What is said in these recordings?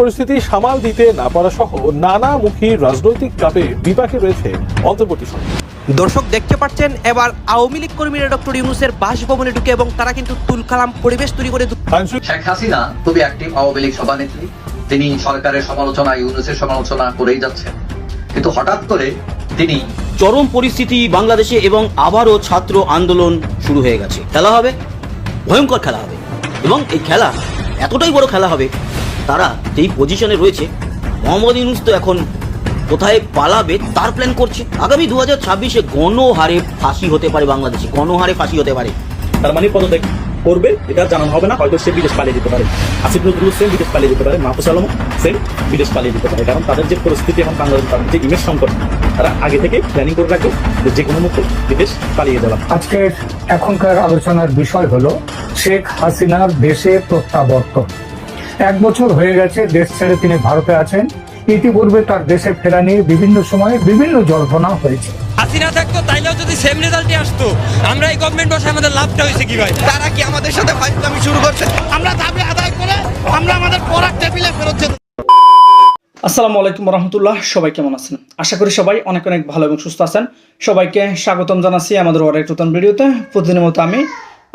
পরিস্থিতি সামাল দিতে না পারা সহ নানামুখী রাজনৈতিক চাপে বিপাকে রয়েছে অন্তর্বর্তী সরকার। দর্শক দেখতে পাচ্ছেন এবার আওয়ামী লীগ কর্মীরা ডক্টর ইউনুসের বাসভবনে ঢুকে এবং তারা কিন্তু তুলকালাম পরিবেশ তৈরি করে শেখ হাসিনা খুবই অ্যাক্টিভ আওয়ামী লীগ সভানেত্রী। তিনি সরকারের সমালোচনা ইউনুসের সমালোচনা করেই যাচ্ছেন। কিন্তু হঠাৎ করে তিনি চরম পরিস্থিতি বাংলাদেশে এবং আবারও ছাত্র আন্দোলন শুরু হয়ে গেছে। খেলা হবে ভয়ঙ্কর খেলা হবে। এবং এই খেলা এতটাই বড় খেলা হবে তারা যেই পজিশনে রয়েছে মোহাম্মদ ইউনুস তো এখন কোথায় পালাবে তার প্ল্যান করছে। আগামী দু হাজার ছাব্বিশে গণহারে ফাঁসি হতে পারে বাংলাদেশে গণহারে ফাঁসি হতে পারে। তার মানে পদত্যাগ করবে এটা জানানো হবে না হয়তো সে বিদেশ পালিয়ে যেতে পারে। আসিফ নজরুল সেম বিদেশ পালিয়ে যেতে পারে মাহফুজ আলম সেম বিদেশ পালিয়ে যেতে পারে। কারণ তাদের যে পরিস্থিতি এখন বাংলাদেশ তাদের যে ইমেজ সংকট তারা আগে থেকে প্ল্যানিং করে রাখবে যে যে কোনো মুহূর্তে বিদেশ পালিয়ে যাওয়া আজকের এখনকার আলোচনার বিষয় হলো শেখ হাসিনার দেশে প্রত্যাবর্তন। এক বছর হয়ে গেছে দেশ ছেড়ে তিনি ভারতে আছেন। ইতিপূর্বে তার দেশে ফেরা নিয়ে বিভিন্ন সময়ে বিভিন্ন জল্পনা হয়েছে। হাসিনা থাকতো তাইলেও যদি সেম রেজাল্টই আসতো আমরা এই গভর্নমেন্ট বসে আমাদের লাভটা হয়েছে কি ভাই তারা কি আমাদের সাথে ফাইজলামি শুরু করছে? আমরা দাবি আদায় করে আমরা আমাদের পড়ার টেবিলে ফেরত যেতে আসসালামু আলাইকুম রহমতুল্লাহ সবাই কেমন আছেন? আশা করি সবাই অনেক অনেক ভালো এবং সুস্থ আছেন। সবাইকে স্বাগতম জানাচ্ছি আমাদের ওর এক নতুন ভিডিওতে। প্রতিদিনের মতো আমি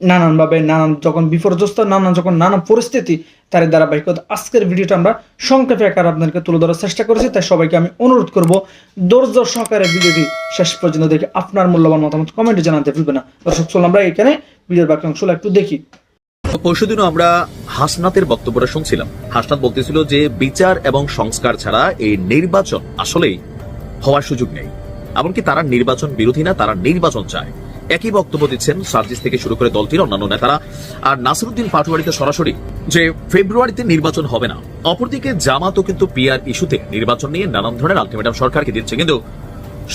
নানানভাবে নানান যখন বিপর্যস্ত, নানান যখন নানা পরিস্থিতি, তার ধারাবাহিকতা আজকের ভিডিওটা আমরা সংক্ষেপে আকার আপনাদেরকে তুলে ধরার চেষ্টা করেছি, তাই সবাইকে আমি অনুরোধ করব, ধৈর্য সহকারে ভিডিওটি শেষ পর্যন্ত দেখে আপনার মূল্যবান মতামত কমেন্টে জানাতে ভুলবেন না। দর্শক, চলুন আমরা এখানে ভিডিওর বাকি অংশগুলো একটু দেখি। পরশুদিনও আমরা হাসনাতের বক্তব্যটা শুনছিলাম। হাসনাত বলতেছিল যে, বিচার এবং সংস্কার ছাড়া এই নির্বাচন আসলেই হওয়ার সুযোগ নেই। এমনকি তারা নির্বাচন বিরোধী না, তারা নির্বাচন চায়। একই বক্তব্য দিচ্ছেন সার্জিস থেকে শুরু করে দলটির অন্যান্য নেতারা। আর নাসিরুদ্দিন পাটোয়ারিতে সরাসরি যে ফেব্রুয়ারিতে নির্বাচন হবে না, অপরদিকে জামাতও কিন্তু পিআর ইস্যুতে নির্বাচন নিয়ে নানান ধরনের আলটিমেটাম সরকারকে দিচ্ছে। কিন্তু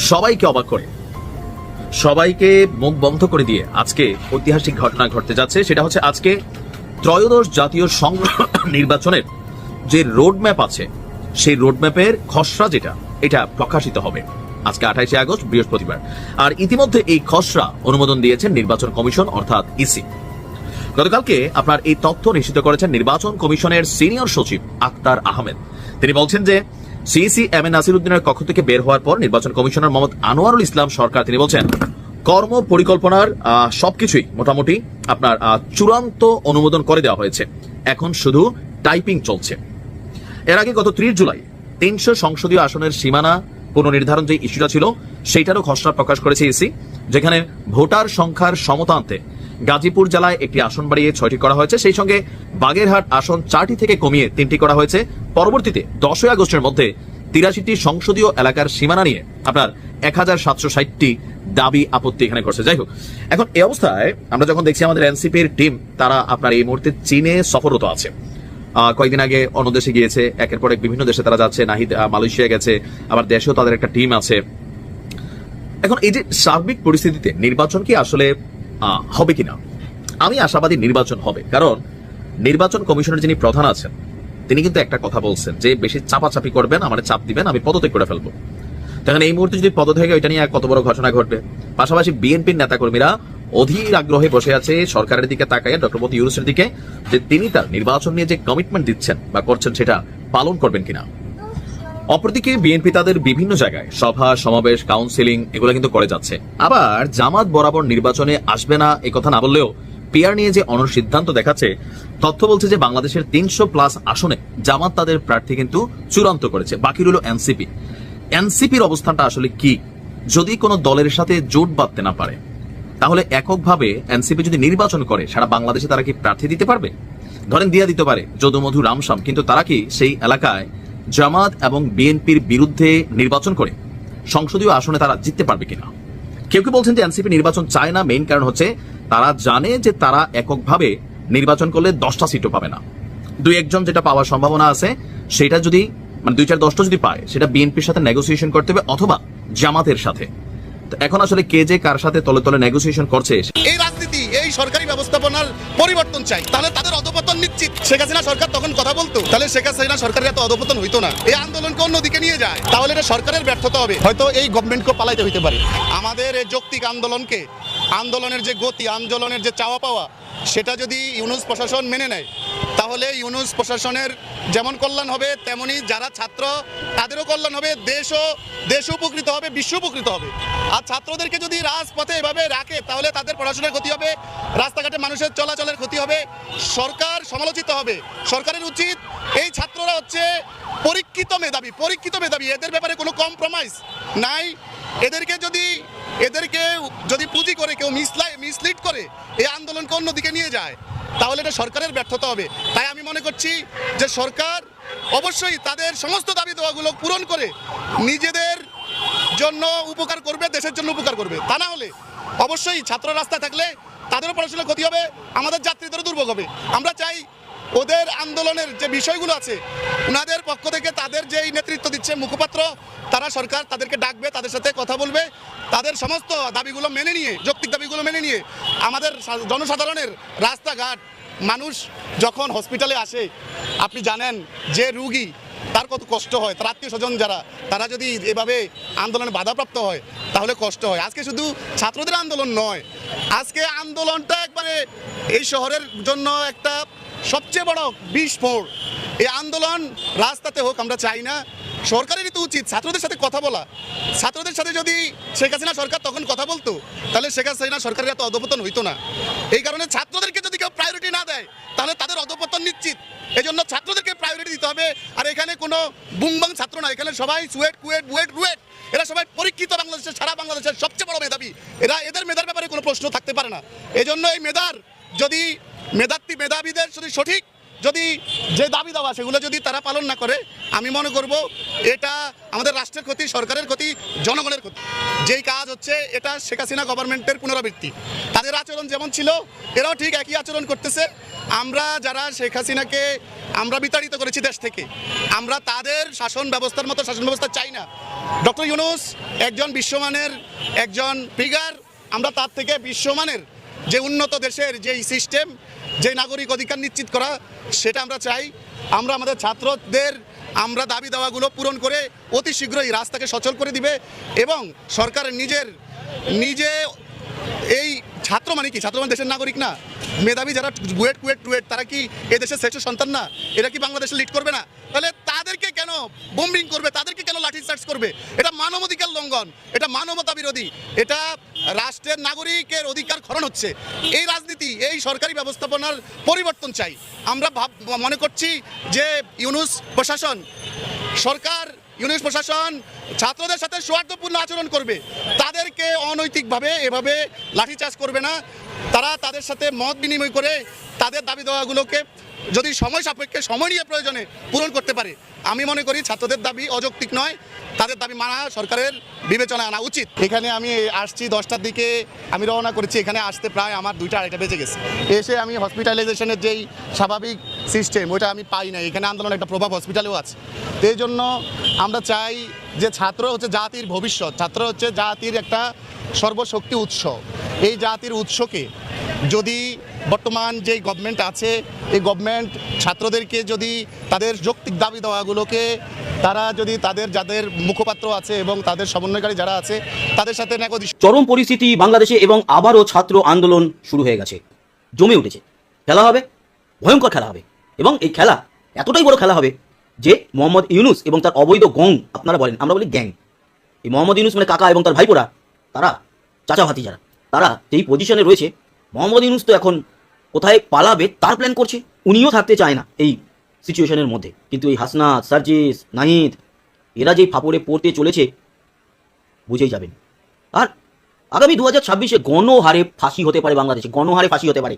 সবাইকে অবাক করে, সবাইকে মুখ বন্ধ করে দিয়ে আজকে ঐতিহাসিক ঘটনা ঘটতে যাচ্ছে। সেটা হচ্ছে আজকে ত্রয়োদশ জাতীয় সংগ্রহ নির্বাচনের যে রোডম্যাপ আছে, সেই রোডম্যাপের খসড়া যেটা, এটা প্রকাশিত হবে। আজকে আঠাইশে আগস্ট, বৃহস্পতিবার। আর ইতিমধ্যে এই খসড়া অনুমোদন দিয়েছেন নির্বাচন কমিশন, অর্থাৎ ইসি। গতকালকে আপনার এই তথ্য নিশ্চিত করেছেন নির্বাচন কমিশনের সিনিয়র সচিব আক্তার আহমেদ। তিনি বলছেন যে, সিইসি এম এ নাসিরুদ্দিনের কক্ষ থেকে বের হওয়ার পর নির্বাচন কমিশনার মোহাম্মদ আনোয়ারুল ইসলাম সরকার, তিনি বলছেন, কর্ম পরিকল্পনার সবকিছুই মোটামুটি আপনার চূড়ান্ত অনুমোদন করে দেওয়া হয়েছে। এখন শুধু টাইপিং চলছে। এর আগে গত ত্রিশ জুলাই তিনশো সংসদীয় আসনের সীমানা পুনর্নির্ধারণ যে ইস্যুটা ছিল, সেইটারও খসড়া প্রকাশ করেছে ইসি, যেখানে ভোটার সংখ্যার সমতা আনতে গাজীপুর জেলায় একটি আসন বাড়িয়ে ছয়টি করা হয়েছে। সেই সঙ্গে বাগেরহাট আসন চারটি থেকে কমিয়ে তিনটি করা হয়েছে। পরবর্তীতে দশই আগস্টের মধ্যে তিরাশিটি সংসদীয় এলাকার সীমানা নিয়ে আপনার এক হাজার সাতশো ষাটটি দাবি আপত্তি এখানে করছে। যাই হোক, এখন এই অবস্থায় আমরা যখন দেখছি আমাদের এনসিপির টিম, তারা আপনার এই মুহূর্তে চীনে সফররত আছে। কয়েকদিন আগে অন্য দেশে গিয়েছে, একের পর এক বিভিন্ন দেশে তারা যাচ্ছে, নাহিদ মালয়েশিয়া গেছে, আবার দেশেও তাদের একটা টিম আছে। এখন এই যে সার্বিক পরিস্থিতিতে নির্বাচন কি আসলে হবে কিনা? আমি আশাবাদী নির্বাচন হবে, কারণ নির্বাচন কমিশনের যিনি প্রধান আছেন, তিনি কিন্তু একটা কথা বলছেন যে বেশি চাপাচাপি করবেন, আমার চাপ দিবেন, আমি পদত্যাগ করে ফেলব। তখন এই মুহূর্তে যদি পদত্যাগে ওইটা নিয়ে কত বড় ঘটনা ঘটবে? পাশাপাশি বিএনপির নেতাকর্মীরা অধীর আগ্রহে বসে আছে সরকারের দিকে তাকাইয়া ডক্টর মোদী ইউনুসের দিকে যে তিনি তার নির্বাচন নিয়ে যে কমিটমেন্ট দিচ্ছেন বা করছেন সেটা পালন করবেন কিনা। অপরদিকে বিএনপি তাদের বিভিন্ন জায়গায় সভা, সমাবেশ কাউন্সিলিং এগুলো কিন্তু করে যাচ্ছে। আবার জামাত বরাবর নির্বাচনে আসবে না এ কথা না বললেও পিয়ার নিয়ে যে অনর সিদ্ধান্ত দেখাচ্ছে, তথ্য বলছে যে বাংলাদেশের তিনশো প্লাস আসনে জামাত তাদের প্রার্থী কিন্তু চূড়ান্ত করেছে। বাকি রইল এনসিপি। এনসিপির অবস্থানটা আসলে কি? যদি কোনো দলের সাথে জোট বাঁধতে না পারে তাহলে এককভাবে এনসিপি যদি নির্বাচন করে, সারা বাংলাদেশে তারা কি প্রার্থী দিতে পারবে? ধরেন দিয়া দিতে পারে, যদুমধু রামসাম, কিন্তু তারা কি সেই এলাকায় জামাত এবং বিএনপির বিরুদ্ধে নির্বাচন করে? সংসদীয় আসনে তারা জিততে পারবে কিনা? কেউ কেউ বলছেন যে এনসিপি নির্বাচন চায় না? মেইন কারণ হচ্ছে তারা জানে যে তারা এককভাবে নির্বাচন করলে দশটা সিটও পাবে না। দুই একজন যেটা পাওয়ার সম্ভাবনা আছে, সেটা যদি মানে দুই চার দশটা যদি পায়, সেটা বিএনপির সাথে নেগোসিয়েশন করতে হবে অথবা জামাতের সাথে। এখন আসলে কে যে কার সাথে তলে তলে নেগোসিয়েশন করছে? এই রাজনীতি, এই সরকারি ব্যবস্থাপনার পরিবর্তন চাই। তাহলে তাদের অধপতন নিশ্চিত। শেখ হাসিনা সরকার তখন কথা বলতো। তাহলে শেখ হাসিনা সরকারের এত অধপতন হইতো না। এই আন্দোলনকে অন্যদিকে নিয়ে যায়? তাহলে এটা সরকারের ব্যর্থতা হবে। হয়তো এই গভর্নমেন্টকে পালাইতে হইতে পারে। আমাদের এই যৌক্তিক আন্দোলনকে, আন্দোলনের যে গতি, আন্দোলনের যে চাওয়া পাওয়া, সেটা যদি ইউনুস প্রশাসন মেনে নেয় তাহলে ইউনুস প্রশাসনের যেমন কল্যাণ হবে, তেমনি যারা ছাত্র, তাদেরও কল্যাণ হবে। দেশও, দেশ উপকৃত হবে, বিশ্ব উপকৃত হবে। আর ছাত্রদেরকে যদি রাজপথে এভাবে রাখে, তাহলে তাদের পড়াশোনার ক্ষতি হবে, রাস্তাঘাটে মানুষের চলাচলের ক্ষতি হবে, সরকার সমালোচিত হবে। সরকারের উচিত এই ছাত্ররা হচ্ছে পরীক্ষিত মেধাবী পরীক্ষিত মেধাবী। এদের ব্যাপারে কোনো কম্প্রোমাইজ নাই। এদেরকে যদি এদেরকে যদি পুঁজি করে, কেউ মিসলাই মিসলিড করে, এই আন্দোলনকে অন্যদিকে নিয়ে যায় তাহলে এটা সরকারের ব্যর্থতা হবে। তাই আমি মনে করছি যে সরকার অবশ্যই তাদের সমস্ত দাবি দেওয়াগুলো পূরণ করে নিজেদের জন্য উপকার করবে, দেশের জন্য উপকার করবে। তা না হলে অবশ্যই ছাত্র রাস্তায় থাকলে তাদেরও পড়াশোনার ক্ষতি হবে, আমাদের যাত্রীদেরও দুর্ভোগ হবে। আমরা চাই ওদের আন্দোলনের যে বিষয়গুলো আছে ওনাদের পক্ষ থেকে তাদের যেই নেতৃত্ব দিচ্ছে মুখপাত্র, তারা সরকার তাদেরকে ডাকবে, তাদের সাথে কথা বলবে তাদের সমস্ত দাবিগুলো মেনে নিয়ে, যৌক্তিক দাবিগুলো মেনে নিয়ে আমাদের জনসাধারণের রাস্তাঘাট, মানুষ যখন হসপিটালে আসে, আপনি জানেন যে রুগী তার কত কষ্ট হয়, তার আত্মীয় স্বজন যারা, তারা যদি এভাবে আন্দোলনে বাধাপ্রাপ্ত হয়, তাহলে কষ্ট হয়। আজকে শুধু ছাত্রদের আন্দোলন নয়, আজকে আন্দোলনটা একবারে এই শহরের জন্য একটা সবচেয়ে বড় বিস্ফোর এই আন্দোলন রাস্তাতে হোক, আমরা চাই না। সরকারেরই তো উচিত। ছাত্রদের সাথে কথা বলা। ছাত্রদের সাথে যদি শেখ হাসিনা সরকার তখন কথা বলতো, তাহলে শেখ হাসিনা সরকারের এত অধপতন হইতো না। এই কারণে ছাত্রদেরকে যদি কেউ প্রায়োরিটি না দেয়, তাহলে তাদের অধপতন নিশ্চিত। এই জন্য ছাত্রদেরকে প্রায়োরিটি দিতে হবে। আর এখানে কোনো বুংবাং ছাত্র না। এখানে সবাই সুয়েট কুয়েট, বুয়েট, রুয়েট। এরা সবাই পরীক্ষিত বাংলাদেশের সারা বাংলাদেশের সবচেয়ে বড় মেধাবী। এরা এদের মেধার ব্যাপারে কোনো প্রশ্ন থাকতে পারে না। এই জন্য এই মেধার যদি মেধার্থী মেধাবীদের যদি সঠিক যদি যে দাবি দেওয়া সেগুলো যদি তারা পালন না করে, আমি মনে করব এটা আমাদের রাষ্ট্রের ক্ষতি, সরকারের ক্ষতি, জনগণের ক্ষতি। যেই কাজ হচ্ছে, এটা শেখ হাসিনা গভর্নমেন্টের পুনরাবৃত্তি। তাদের আচরণ যেমন ছিল, এরাও ঠিক একই আচরণ করতেছে। আমরা যারা শেখ হাসিনাকে আমরা বিতাড়িত করেছি দেশ থেকে, আমরা তাদের শাসন ব্যবস্থার মতো শাসন ব্যবস্থা চাই না। ডক্টর ইউনুস একজন বিশ্বমানের একজন ফিগার আমরা তার থেকে বিশ্বমানের যে উন্নত দেশের যেই সিস্টেম যে নাগরিক অধিকার নিশ্চিত করা, সেটা আমরা চাই। আমরা আমাদের ছাত্রদের আমরা দাবি দাওয়াগুলো পূরণ করে অতি শীঘ্রই রাস্তাকে সচল করে দিবে এবং সরকার নিজের, নিজে এই ছাত্র মানে কি? ছাত্র মানে দেশের নাগরিক না। মেধাবী যারা বুয়েট কুয়েট, টুয়েট, তারা কি এ দেশের শ্রেষ্ঠ সন্তান না? এরা কি বাংলাদেশে লিড করবে না? তাহলে তাদেরকে কেন বোম্বিং করবে? তাদেরকে কেন লাঠি চার্জ করবে? এটা মানবাধিকার লঙ্ঘন, এটা মানবতা বিরোধী। এটা রাষ্ট্রের নাগরিকের অধিকার খরণ হচ্ছে। এই রাজনীতি, এই সরকারি ব্যবস্থাপনার পরিবর্তন চাই। আমরা ভাব, মনে করছি যে ইউনুস প্রশাসন, সরকার ইউনিট প্রশাসন ছাত্রদের সাথে সৌহার্দ্যপূর্ণ আচরণ করবে। তাদেরকে অনৈতিকভাবে এভাবে লাঠিচার্জ করবে না। তারা তাদের সাথে মত বিনিময় করে তাদের দাবি দেওয়াগুলোকে যদি সময় সাপেক্ষে, সময় নিয়ে প্রয়োজনে পূরণ করতে পারে। আমি মনে করি ছাত্রদের দাবি অযৌক্তিক নয়, তাদের দাবি মানা সরকারের বিবেচনায় আনা উচিত। এখানে আমি আসছি দশটার দিকে, আমি রওনা করেছি, এখানে আসতে প্রায় আমার দুইটা, আড়াইটা বেজে গেছে। এসে আমি হসপিটালাইজেশনের যেই স্বাভাবিক সিস্টেম ওইটা আমি পাই না এখানে আন্দোলনের একটা প্রভাব হসপিটালেও আছে। তো এই জন্য আমরা চাই যে ছাত্র হচ্ছে জাতির ভবিষ্যৎ, ছাত্র হচ্ছে জাতির একটা সর্বশক্তি উৎস। এই জাতির উৎসকে যদি বর্তমান যেই গভর্নমেন্ট আছে, এই গভর্নমেন্ট ছাত্রদেরকে যদি তাদের যৌক্তিক দাবি দেওয়াগুলোকে তারা যদি তাদের যাদের মুখপাত্র আছে এবং তাদের সমন্বয়কারী যারা আছে, তাদের সাথে চরম পরিস্থিতি বাংলাদেশে এবং আবারও ছাত্র আন্দোলন শুরু হয়ে গেছে। জমে উঠেছে। খেলা হবে, ভয়ঙ্কর খেলা হবে। এবং এই খেলা এতটাই বড় খেলা হবে যে মোহাম্মদ ইউনুস এবং তার অবৈধ গং, আপনারা বলেন, আমরা বলি গ্যাং। এই মোহাম্মদ ইউনুস মানে কাকা এবং তার ভাইপোরা, তারা চাচা ভাতি যারা, তারা যেই পজিশনে রয়েছে মোহাম্মদ ইউনুস তো এখন কোথায় পালাবে, তার প্ল্যান করছে। উনিও থাকতে চায় না এই সিচুয়েশনের মধ্যে। কিন্তু এই হাসনাত, সার্জিস, নাহিদ, এরা যেই ফাপড়ে পড়তে চলেছে, বুঝেই যাবেন। আর আগামী দু হাজার ছাব্বিশে গণহারে ফাঁসি হতে পারে বাংলাদেশে, গণহারে ফাঁসি হতে পারে।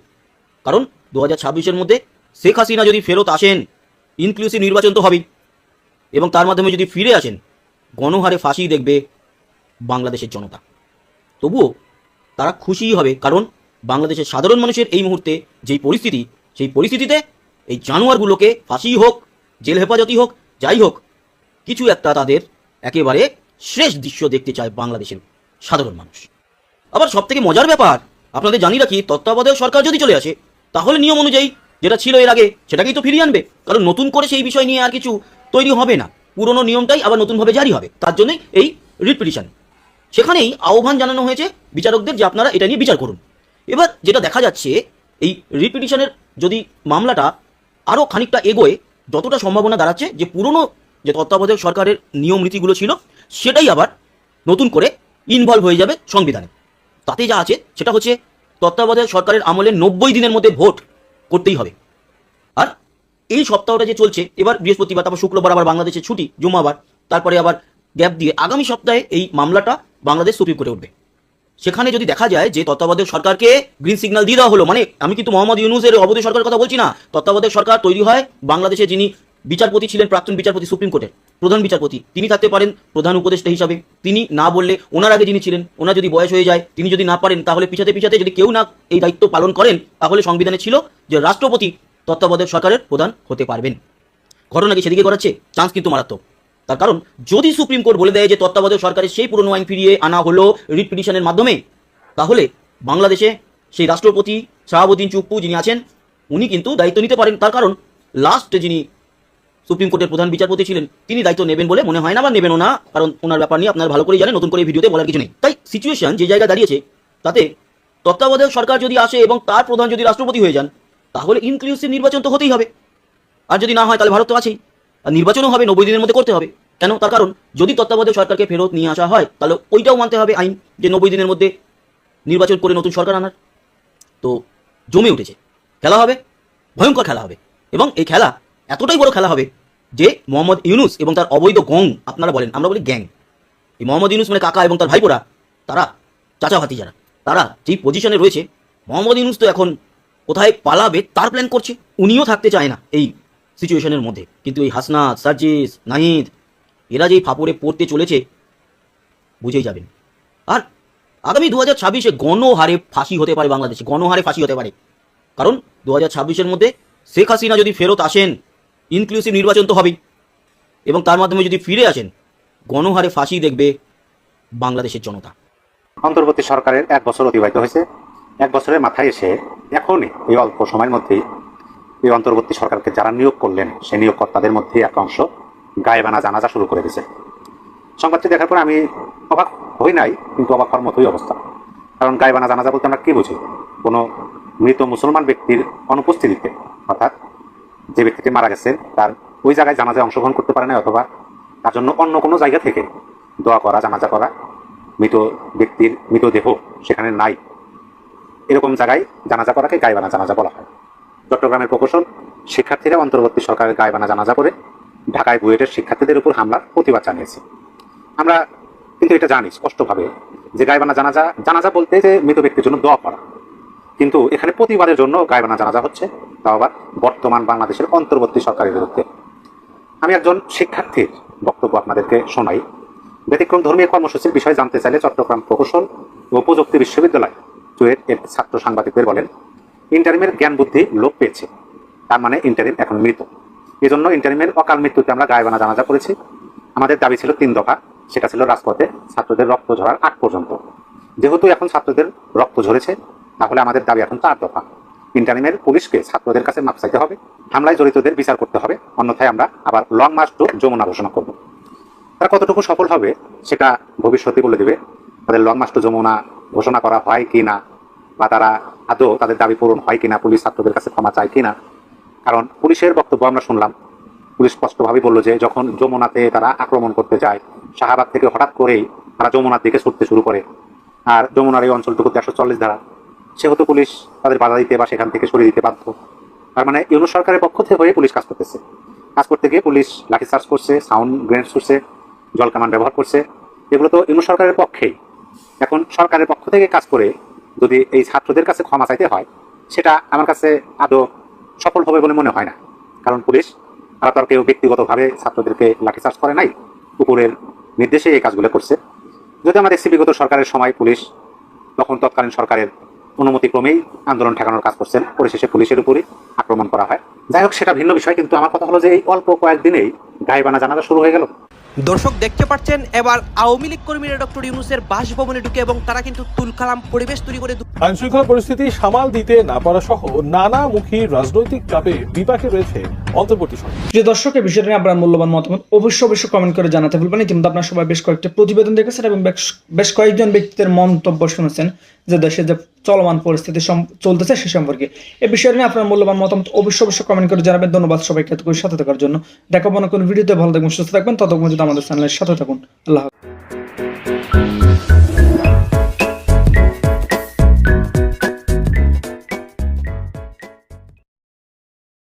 কারণ দু হাজার ছাব্বিশের মধ্যে শেখ হাসিনা যদি ফেরত আসেন ইনক্লুসিভ নির্বাচন তো হবেই। এবং তার মাধ্যমে যদি ফিরে আসেন, গণহারে ফাঁসি দেখবে বাংলাদেশের জনতা। তবুও তারা খুশিই হবে, কারণ বাংলাদেশের সাধারণ মানুষের এই মুহূর্তে যেই পরিস্থিতি, সেই পরিস্থিতিতে এই জানোয়ারগুলোকে ফাঁসি হোক, জেল হেফাজতই হোক, যাই হোক, কিছু একটা তাদের একেবারে শেষ দৃশ্য দেখতে চায় বাংলাদেশের সাধারণ মানুষ। আবার সব থেকে মজার ব্যাপার, আপনাদের জানি রাখি, তত্ত্বাবধায়ক সরকার যদি চলে আসে, তাহলে নিয়ম অনুযায়ী যেটা ছিল এর আগে, সেটাকেই তো ফিরিয়ে আনবে। কারণ নতুন করে সেই বিষয় নিয়ে আর কিছু তৈরি হবে না। পুরনো নিয়মটাই আবার নতুনভাবে জারি হবে। তার জন্যই এই রিট পিটিশন। সেখানেই আহ্বান জানানো হয়েছে বিচারকদের যে আপনারা এটা নিয়ে বিচার করুন। এবার যেটা দেখা যাচ্ছে, এই রিপিটিশনের যদি মামলাটা আরও খানিকটা এগোয়, যতটা সম্ভাবনা দাঁড়াচ্ছে যে পুরনো যে তত্ত্বাবধায়ক সরকারের নিয়ম নীতিগুলো ছিল, সেটাই আবার নতুন করে ইনভলভ হয়ে যাবে সংবিধানে। তাতে যা আছে, সেটা হচ্ছে তত্ত্বাবধায়ক সরকারের আমলে নব্বই দিনের মধ্যে ভোট করতেই হবে। আর এই সপ্তাহটা যে চলছে, এবার বৃহস্পতিবার, তারপর শুক্রবার আবার বাংলাদেশে ছুটি জুম্মাবার তারপরে আবার গ্যাপ দিয়ে আগামী সপ্তাহে এই মামলাটা বাংলাদেশ সুপ্রিম কোর্টে উঠবে। সেখানে যদি দেখা যায় যে তত্ত্বাবধায়ক সরকারকে গ্রিন সিগন্যাল দিয়ে দেওয়া হলো মানে আমি কিন্তু মোহাম্মদ ইউনুসের অবৈধ সরকারের কথা বলছি না, তত্ত্বাবধায়ক সরকার তৈরি হয় বাংলাদেশে যিনি বিচারপতি ছিলেন, প্রাক্তন বিচারপতি, সুপ্রিম কোর্টের প্রধান বিচারপতি। তিনি থাকতে পারেন প্রধান উপদেষ্টা হিসাবে। তিনি না বললে ওনার আগে যিনি ছিলেন, ওনার যদি বয়স হয়ে যায়, তিনি যদি না পারেন, তাহলে পিছাতে পিছাতে যদি কেউ না এই দায়িত্ব পালন করেন, তাহলে সংবিধানে ছিল যে রাষ্ট্রপতি তত্ত্বাবধায়ক সরকারের প্রধান হতে পারবেন। ঘটনা কি সেদিকে করাচ্ছে চান্স কিন্তু মারাত্মক। তার কারণ, যদি সুপ্রিম কোর্ট বলে দেয় যে তত্ত্বাবধায়ক সরকারের সেই পুরনো আইন ফিরিয়ে আনা হলো রিট পিটিশনের মাধ্যমে, তাহলে বাংলাদেশে সেই রাষ্ট্রপতি শাহাবুদ্দিন চুপ্পু যিনি আছেন, উনি কিন্তু দায়িত্ব নিতে পারেন। তার কারণ লাস্ট যিনি সুপ্রিম কোর্টের প্রধান বিচারপতি ছিলেন, তিনি দায়িত্ব নেবেন বলে মনে হয় না বা নেবেনও না, কারণ ওনার ব্যাপার নিয়ে আপনার ভালো করে জানেন, নতুন করে ভিডিওতে বলার কিছু নেই। তাই সিচুয়েশন যে জায়গায় দাঁড়িয়েছে, তাতে তত্ত্বাবধায়ক সরকার যদি আসে এবং তার প্রধান যদি রাষ্ট্রপতি হয়ে যান, তাহলে ইনক্লুসিভ নির্বাচন তো হতেই হবে। আর যদি না হয়, তাহলে ভারত তো আছেই। আর নির্বাচনও হবে, নব্বই দিনের মধ্যে করতে হবে। কেন? তার কারণ, যদি তত্ত্বাবধায়ক সরকারকে ফেরত নিয়ে আসা হয়, তাহলে ওইটাও মানতে হবে আইন, যে নব্বই দিনের মধ্যে নির্বাচন করে নতুন সরকার আনার। তো, জমে উঠেছে। খেলা হবে, ভয়ঙ্কর খেলা হবে। এবং এই খেলা এতটাই বড় খেলা হবে যে মোহাম্মদ ইউনুস এবং তার অবৈধ গং, আপনারা বলেন, আমরা বলি গ্যাং। এই মোহাম্মদ ইউনুস মানে কাকা এবং তার ভাইপোরা, তারা চাচা ভাতি যারা, তারা যেই পজিশনে রয়েছে, মোহাম্মদ ইউনুস তো এখন কোথায় পালাবে তার প্ল্যান করছে, উনিও থাকতে চায় না এই সিচুয়েশনের মধ্যে। কিন্তু এই হাসনাত, সার্জিস, নাহিদ, এরা যেই ফাপড়ে পড়তে চলেছে, বুঝেই যাবেন। আর আগামী দু হাজার ছাব্বিশে গণহারে ফাঁসি হতে পারে বাংলাদেশে। গণহারে ফাঁসি হতে পারে। কারণ দু হাজার ছাব্বিশের মধ্যে শেখ হাসিনা যদি ফেরত আসেন ইনক্লুসিভ নির্বাচন তো হবেই। এবং তার মাধ্যমে যদি ফিরে আসেন, গণহারে ফাঁসি দেখবে বাংলাদেশের জনতা। অন্তর্বর্তী সরকারের এক বছর অতিবাহিত হয়েছে। এক বছরের মাথায় এসে এখনই এই অল্প সময়ের মধ্যেই এই অন্তর্বর্তী সরকারকে যারা নিয়োগ করলেন, সেই নিয়োগকর্তাদের মধ্যেই এক অংশ গায়েবানা জানাজা শুরু করে দিয়েছে। সংবাদটি দেখার পর আমি অবাক হই নাই, কিন্তু অবাক হওয়ার মতোই অবস্থা। কারণ গায়েবানা জানাজা বলতে আমরা কী বুঝি? কোনো মৃত মুসলমান ব্যক্তির অনুপস্থিতিতে, অর্থাৎ যে ব্যক্তিটি মারা গেছেন তার ওই জায়গায় জানাজায় অংশগ্রহণ করতে পারে না অথবা তার জন্য অন্য কোনো জায়গা থেকে দোয়া করা, জানাজা করা মৃত ব্যক্তির মৃতদেহ সেখানে নাই। এরকম জায়গায় জানাজা করাকে গায়েবানা জানাজা বলা হয়। চট্টগ্রামের প্রকৌশল শিক্ষার্থীরা অন্তর্বর্তী সরকারের গায়েবানা জানাজা করে ঢাকায় বুয়েটের শিক্ষার্থীদের উপর হামলার প্রতিবাদ জানিয়েছে। আমরা কিন্তু এটা জানি স্পষ্টভাবে যে গায়েবানা জানাজা জানাজা বলতে যে মৃত ব্যক্তির জন্য দোয়া করা। কিন্তু এখানে প্রতিবাদের জন্য গায়েবানা জানাজা হচ্ছে, তাও আবার বর্তমান বাংলাদেশের অন্তর্বর্তী সরকারের বিরুদ্ধে। আমি একজন শিক্ষার্থীর বক্তব্য আপনাদেরকে শোনাই। ব্যতিক্রম ধর্মীয় কর্মসূচির বিষয়ে জানতে চাইলে চট্টগ্রাম প্রকৌশল ও প্রযুক্তি বিশ্ববিদ্যালয় চুয়েট এর ছাত্র সাংবাদিকদের বলেন ইন্টারিমের জ্ঞান বুদ্ধি লোপ পেয়েছে। তার মানে ইন্টারিম এখন মৃত। এজন্য ইন্টারিমের অকাল মৃত্যুতে আমরা গায়েবানা জানাজা করেছি। আমাদের দাবি ছিল তিন দফা। সেটা ছিল রাজপথে ছাত্রদের রক্ত ঝরার আগ পর্যন্ত। যেহেতু এখন ছাত্রদের রক্ত ঝরেছে, তাহলে আমাদের দাবি এখন চার দফা। ইন্টারিমের পুলিশকে ছাত্রদের কাছে মাপ চাইতে হবে, হামলায় জড়িতদের বিচার করতে হবে, অন্যথায় আমরা আবার লং মার্চ টু যমুনা ঘোষণা করব। তারা কতটুকু সফল হবে, সেটা ভবিষ্যতে বলে দেবে। তাদের লং মার্চ টু যমুনা ঘোষণা করা হয় কি না? বা তারা আদৌ তাদের দাবি পূরণ হয় কিনা, পুলিশ ছাত্রদের কাছে ক্ষমা চায় কিনা। কারণ পুলিশের বক্তব্য আমরা শুনলাম। পুলিশ স্পষ্টভাবেই বলল যে, যখন যমুনাতে তারা আক্রমণ করতে যায় শাহবাগ থেকে হঠাৎ করেই তারা যমুনার দিকে ছুটতে শুরু করে। আর যমুনার এই অঞ্চলটুকুতে একশো চল্লিশ ধারা। সেহেতু পুলিশ তাদের বাধা দিতে বা সেখান থেকে সরিয়ে দিতে বাধ্য। তার মানে ইউনুস সরকারের পক্ষ থেকে হয়ে পুলিশ কাজ করতেছে। কাজ করতে গিয়ে পুলিশ লাঠি চার্জ করছে, সাউন্ড গ্রেনেড ছুটছে, জল কামান ব্যবহার করছে। এগুলো তো ইউনুস সরকারের পক্ষেই। এখন সরকারের পক্ষ থেকে কাজ করে যদি এই ছাত্রদের কাছে ক্ষমা চাইতে হয়, সেটা আমার কাছে আদৌ সফল হবে বলে মনে হয় না। কারণ পুলিশ, তারা কেউ ব্যক্তিগতভাবে ছাত্রদেরকে লাঠিচার্জ করে নাই। উপরের নির্দেশে এই কাজগুলো করছে। যদি আমরা দেখছি বিগত সরকারের সময় পুলিশ, তখন তৎকালীন সরকারের অনুমতি ক্রমেই আন্দোলন ঠেকানোর কাজ করছেন, পরিশেষে পুলিশের উপরই আক্রমণ করা হয়। যাই হোক, সেটা ভিন্ন বিষয়, কিন্তু আমার কথা হলো যে এই অল্প কয়েকদিনেই গায়েবানা জানাজা শুরু হয়ে গেল। দর্শক দেখতে পাচ্ছেন এবার আওয়ামী লীগ কর্মীরা ডক্টর ইউনুসের বাসভবনে ঢুকে এবং তারা কিন্তু তুলকালাম পরিবেশ তৈরি করে আইন শৃঙ্খলা পরিস্থিতি সামাল দিতে না পারা সহ নানামুখী রাজনৈতিক চাপে বিপাকে রয়েছে অন্তর্বর্তী সরকার। প্রিয় দর্শক এই বিষয়টা নিয়ে আপনার মূল্যবান মতামত অবশ্যই অবশ্যই কমেন্ট করে জানাতে ভুলবেন ইতিমধ্যে আপনার সবাই বেশ কয়েকটি প্রতিবেদন দেখেছেন এবং বেশ- বেশ কয়েকজন ব্যক্তিদের মন্তব্য শুনেছেন। যে দেশে যে চলমান পরিস্থিতি চলতেছে সে সম্পর্কে। এ বিষয়ে নিয়ে আপনার মূল্যবান মতামত অবশ্যই অবশ্যই কমেন্ট করে জানাবেন। ধন্যবাদ সবাইকে সাথে থাকার জন্য। দেখাবো না কোনো ভিডিওতে ভালো থাকবেন, সুস্থ থাকবেন। ততক্ষণ যদি আমাদের চ্যানেলের সাথে থাকুন। আল্লাহ।